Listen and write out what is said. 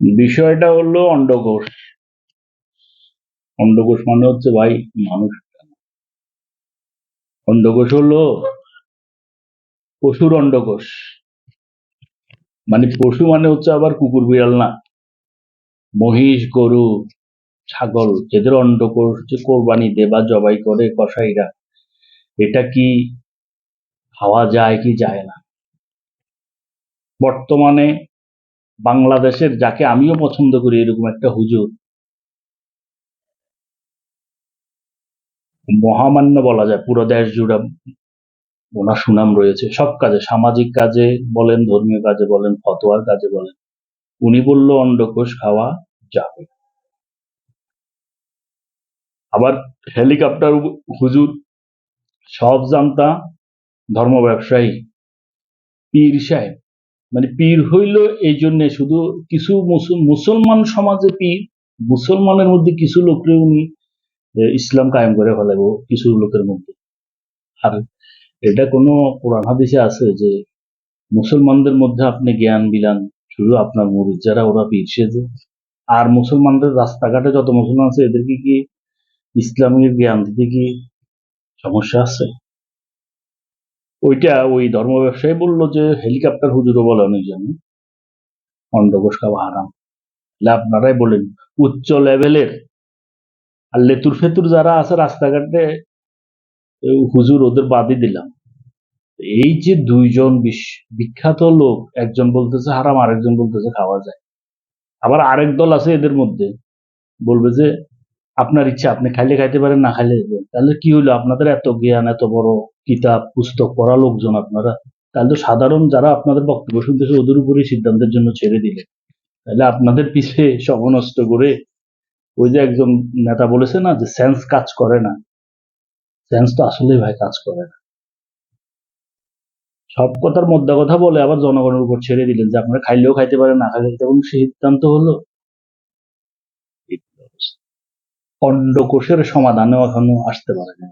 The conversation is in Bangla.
বিষয়টা হলো অন্ডকোষ অন্ডকোষ মানে হচ্ছে ভাই মানুষ। অন্ডকোষ হলো পশুর অন্ডকোষ মানে পশু মানে হচ্ছে আবার কুকুর, বিড়াল না। মহিষ, গরু, ছাগল, এদের অন্ডকোষ যে কোরবানি দেবা জবাই করে কসাইরা। এটা কি খাওয়া যায় কি যায় না? বর্তমানে বাংলাদেশের যাকে আমিও পছন্দ করি এরকম একটা হুজুর। মহামান্য বলা যায়, পুরো দেশ জুড়ে ওনার সুনাম রয়েছে। সব কাজে, সামাজিক কাজে বলেন, ধর্মীয় কাজে বলেন, ফতোয়ার কাজে বলেন, উনি বলল, অন্ডকোষ খাওয়া যাবে। আবার হেলিকপ্টার হুজুর, সব জানতা ধর্ম ব্যবসায়ী পীর সাহেব মানে পীর হইল এই জন্য শুধু কিছু মুসল- মুসলমান সমাজে পীর, মুসলমানের মধ্যে কিছু লোকরে উনি ইসলাম কায়েম করে ফেলাবো কিছু লোকের মধ্যে। আর এটা কোনো কোরআন হাদিসে আছে যে মুসলমানদের মধ্যে আপনি জ্ঞান বিলান, শুধু আপনার মুরিদ যারা ওরা পীর সেজে। আর মুসলমানদের রাস্তাঘাটে যত মুসলমান আছে এদেরকে কি ইসলামের জ্ঞান দিতে কি সমস্যা আছে? ওইটা ওই ধর্ম ব্যবসায়ী বলল যে, হেলিকপ্টার হুজুরও বলে অনেক জানি অন্ডকোষ খাওয়া হারাম আপনারাই বলেন, উচ্চ লেভেলের আর লেতুর ফেতুর যারা আছে রাস্তাঘাটে হুজুর ওদের বাদই দিলাম। এই যে দুইজন বিখ্যাত লোক, একজন বলতেছে হারাম, আরেকজন বলতেছে খাওয়া যায়। আবার আরেক দল আছে এদের মধ্যে, বলবে যে আপনার ইচ্ছা, আপনি খাইলে খাইতে পারেন, না খাইলে তাহলে কি হলো আপনাদের এত জ্ঞান, এত বড় কিতাব, পুস্তক পড়া লোকজন আপনারা। তাহলে তো সাধারণ যারা আপনাদের বক্তব্য শুনতেছে, ওদের উপরেই সিদ্ধান্তের জন্য ছেড়ে দিলে। তাহলে আপনাদের পিছে সমনষ্ট করে ওই যে একজন নেতা বলেছে না যে, সেন্স কাজ করে না। সেন্স তো আসলেই ভাই কাজ করে না। সব কথার মধ্যে কথা বলে আবার জনগণের উপর ছেড়ে দিলেন যে, আপনারা খাইলেও খাইতে পারেন, না খাইলে এবং সিদ্ধান্ত হলো। অন্ডকোষের সমাধানেও এখনও আসতে পারে না